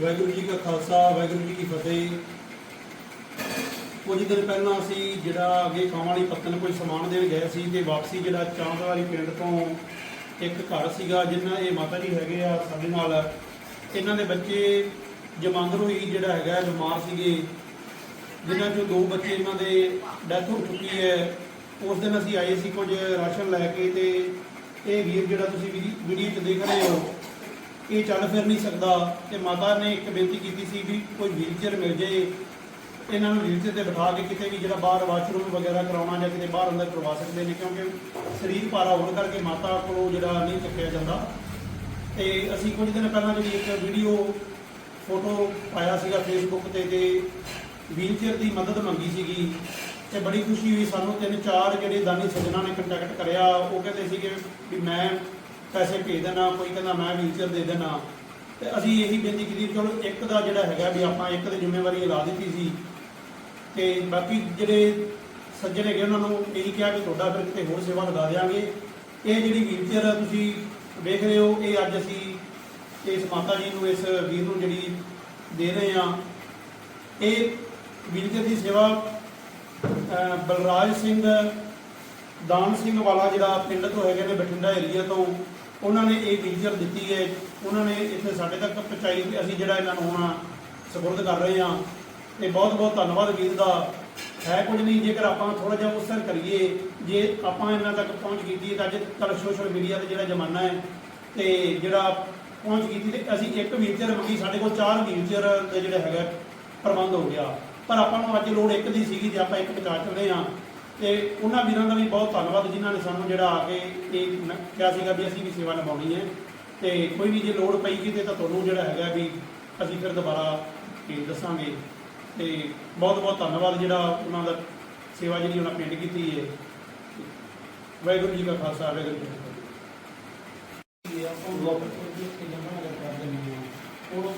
ਵਾਹਿਗੁਰੂ ਜੀ ਕਾ ਖਾਲਸਾ, ਵਾਹਿਗੁਰੂ ਜੀ ਕੀ ਫਤਿਹ। ਕੁਝ ਦਿਨ ਪਹਿਲਾਂ ਅਸੀਂ ਜਿਹੜਾ ਅੱਗੇ ਖਾਣ ਵਾਲੀ ਪੱਤਨ ਕੋਈ ਸਮਾਨ ਦੇਣ ਗਏ ਸੀ ਤੇ ਵਾਪਸੀ ਜਿਹੜਾ ਚਾਂਦਵਾਰੀ ਪਿੰਡ ਤੋਂ ਇੱਕ ਘਰ ਸੀਗਾ ਜਿੰਨਾ ਇਹ ਮਾਤਾ ਜੀ ਹੈਗੇ ਆ ਸਾਡੇ ਨਾਲ। ਇਹਨਾਂ ਦੇ ਬੱਚੇ ਜਮਾਂਦਰੂ ਹੀ ਜਿਹੜਾ ਹੈਗਾ, ਬਿਮਾਰ ਸੀਗੇ। ਜਿਨ੍ਹਾਂ ਚੋਂ ਦੋ ਬੱਚੇ ਇਹਨਾਂ ਦੇ ਡੈਥ ਹੋ ਚੁੱਕੀ ਹੈ। ਉਸ ਦਿਨ ਅਸੀਂ ਆਏ ਸੀ ਕੁਝ ਰਾਸ਼ਨ ਲੈ ਕੇ ਤੇ ਇਹ ਵੀਰ ਜਿਹੜਾ ਤੁਸੀਂ ਵੀਡੀ- ਵੀਡੀਓ 'ਚ ਦੇਖ ਰਹੇ ਹੋ ਇਹ ਚੱਲ ਫਿਰ ਨਹੀਂ ਸਕਦਾ ਤੇ ਮਾਤਾ ਨੇ ਇੱਕ ਬੇਨਤੀ ਕੀਤੀ ਸੀ ਵੀ ਕੋਈ ਵੀਲਚੇਅਰ ਮਿਲ ਜੇ ਇਹਨਾਂ ਨੂੰ ਵੀਲਚੇਅਰ ਤੇ ਬਿਠਾ ਕੇ ਕਿਤੇ ਵੀ ਜਿਹੜਾ ਬਾਹਰ ਵਾਸ਼ਰੂਮ ਵਗੈਰਾ ਕਰਾਉਣਾ ਜਾਂ ਕਿਤੇ ਬਾਹਰ ਅੰਦਰ ਕਰਵਾ ਸਕਦੇ ਨੇ, ਕਿਉਂਕਿ ਸਰੀਰ ਭਾਰਾ ਹੋਣ ਕਰਕੇ ਮਾਤਾ ਕੋਲੋਂ ਜਿਹੜਾ ਨਹੀਂ ਚੱਕਿਆ ਜਾਂਦਾ। ਤੇ ਅਸੀਂ ਕੁਝ ਦਿਨ ਪਹਿਲਾਂ ਜਿਹੜੀ ਇੱਕ ਵੀਡੀਓ ਫੋਟੋ ਪਾਇਆ ਸੀਗਾ ਫੇਸਬੁੱਕ ਤੇ ਤੇ ਵੀਲਚੇਅਰ ਦੀ ਮਦਦ ਮੰਗੀ ਸੀਗੀ ਤੇ ਬੜੀ ਖੁਸ਼ੀ ਹੋਈ ਸਾਨੂੰ। ਤਿੰਨ ਚਾਰ ਜਿਹੜੇ ਦਾਨੀ ਸੱਜਣਾ ਨੇ ਕੰਟੈਕਟ ਕਰਿਆ, ਉਹ ਕਹਿੰਦੇ ਸੀਗੇ ਵੀ ਮੈਂ ਪੈਸੇ ਭੇਜ ਦੇਣਾ ਕੋਈ ਕਹਿੰਦਾ ਮੈਂ ਵੀਲਚੇਅਰ ਦੇ ਦੇਣਾ ਤੇ ਅਸੀਂ ਇਹੀ ਬੇਨਤੀ ਕੀਤੀ ਵੀ ਚਲੋ ਇੱਕ ਦਾ ਜਿਹੜਾ ਹੈਗਾ ਵੀ ਆਪਾਂ ਇੱਕ ਦੀ ਜ਼ਿੰਮੇਵਾਰੀ ਲਾ ਦਿੱਤੀ ਸੀ। ਤੇ ਬਾਕੀ ਜਿਹੜੇ ਸੱਜਣ ਹੈਗੇ, ਉਹਨਾਂ ਨੂੰ ਇਹੀ ਕਿਹਾ ਕਿ ਤੁਹਾਡਾ ਫਿਰ ਕਿਤੇ ਹੋਰ ਸੇਵਾ ਲਗਾ ਦੇਵਾਂਗੇ ਇਹ ਜਿਹੜੀ ਵੀਲਚੇਅਰ ਤੁਸੀਂ ਵੇਖ ਰਹੇ ਹੋ, ਇਹ ਅੱਜ ਅਸੀਂ ਇਸ ਮਾਤਾ ਜੀ ਨੂੰ, ਇਸ ਵੀਰ ਨੂੰ ਜਿਹੜੀ ਦੇ ਰਹੇ ਆ ਇਹ ਵੀਲਚੇਅਰ ਦੀ ਸੇਵਾ ਬਲਰਾਜ ਸਿੰਘ, ਦਾਨ ਸਿੰਘ ਵਾਲਾ ਜਿਹੜਾ ਪਿੰਡ ਤੋਂ ਹੈਗੇ ਨੇ, ਬਠਿੰਡਾ ਏਰੀਆ ਤੋਂ ਉਹਨਾਂ ਨੇ ਇਹ ਵੀਲਚੇਅਰ ਦਿੱਤੀ ਹੈ, ਉਹਨਾਂ ਨੇ ਇੱਥੇ ਸਾਡੇ ਤੱਕ ਪਹੁੰਚਾਈ ਅਸੀਂ ਜਿਹੜਾ ਇਹਨਾਂ ਨੂੰ ਹੁਣ ਸਪੁਰਦ ਕਰ ਰਹੇ ਹਾਂ। ਤੇ ਬਹੁਤ ਬਹੁਤ ਧੰਨਵਾਦ ਵੀਰ ਦਾ। ਹੈ ਕੁਝ ਨਹੀਂ, ਜੇਕਰ ਆਪਾਂ ਥੋੜਾ ਜਿਹਾ ਉਸਰ ਕਰੀਏ, ਜੇ ਆਪਾਂ ਇਹਨਾਂ ਤੱਕ ਪਹੁੰਚ ਕੀਤੀ ਤਾਂ ਅੱਜ ਕੱਲ੍ਹ ਸੋਸ਼ਲ ਮੀਡੀਆ ਤੇ ਜਿਹੜਾ ਜ਼ਮਾਨਾ ਹੈ, ਤੇ ਜਿਹੜਾ ਪਹੁੰਚ ਕੀਤੀ ਤੇ ਅਸੀਂ ਇੱਕ ਵੀਚਰ ਮੰਗੀ, ਸਾਡੇ ਕੋਲ ਚਾਰ ਵੀਚਰ ਦੇ ਜਿਹੜਾ ਹੈਗਾ ਪ੍ਰਬੰਧ ਹੋ ਗਿਆ। ਪਰ ਆਪਾਂ ਨੂੰ ਅੱਜ ਲੋੜ ਇੱਕ ਦੀ ਸੀਗੀ, ਜੇ ਆਪਾਂ ਇੱਕ ਪਹੁੰਚਾ ਚੁੱਕੇ ਹਾਂ ਤੇ ਉਹਨਾਂ ਵੀਰਾਂ ਦਾ ਵੀ ਬਹੁਤ ਧੰਨਵਾਦ ਜਿਨ੍ਹਾਂ ਨੇ ਸਾਨੂੰ ਜਿਹੜਾ ਆ ਕੇ ਇਹ ਨ- ਕਿਹਾ ਸੀਗਾ ਵੀ ਅਸੀਂ ਵੀ ਸੇਵਾ ਨਿਭਾਉਣੀ ਹੈ ਤੇ ਕੋਈ ਵੀ ਜੇ ਲੋੜ ਪਈ ਕਿਤੇ ਤਾਂ ਤੁਹਾਨੂੰ ਜਿਹੜਾ ਹੈਗਾ ਵੀ ਅਸੀਂ ਫਿਰ ਦੁਬਾਰਾ ਭੇਜ ਦੱਸਾਂਗੇ ਤੇ ਬਹੁਤ ਬਹੁਤ ਧੰਨਵਾਦ ਜਿਹੜਾ ਉਹਨਾਂ ਦਾ ਸੇਵਾ ਜਿਹੜੀ ਉਹਨਾਂ ਪਿੰਡ ਕੀਤੀ ਹੈ। ਵਾਹਿਗੁਰੂ ਜੀ ਕਾ ਖਾਲਸਾ, ਵਾਹਿਗੁਰੂ ਜੀ ਕੀ ਫਤਿਹ।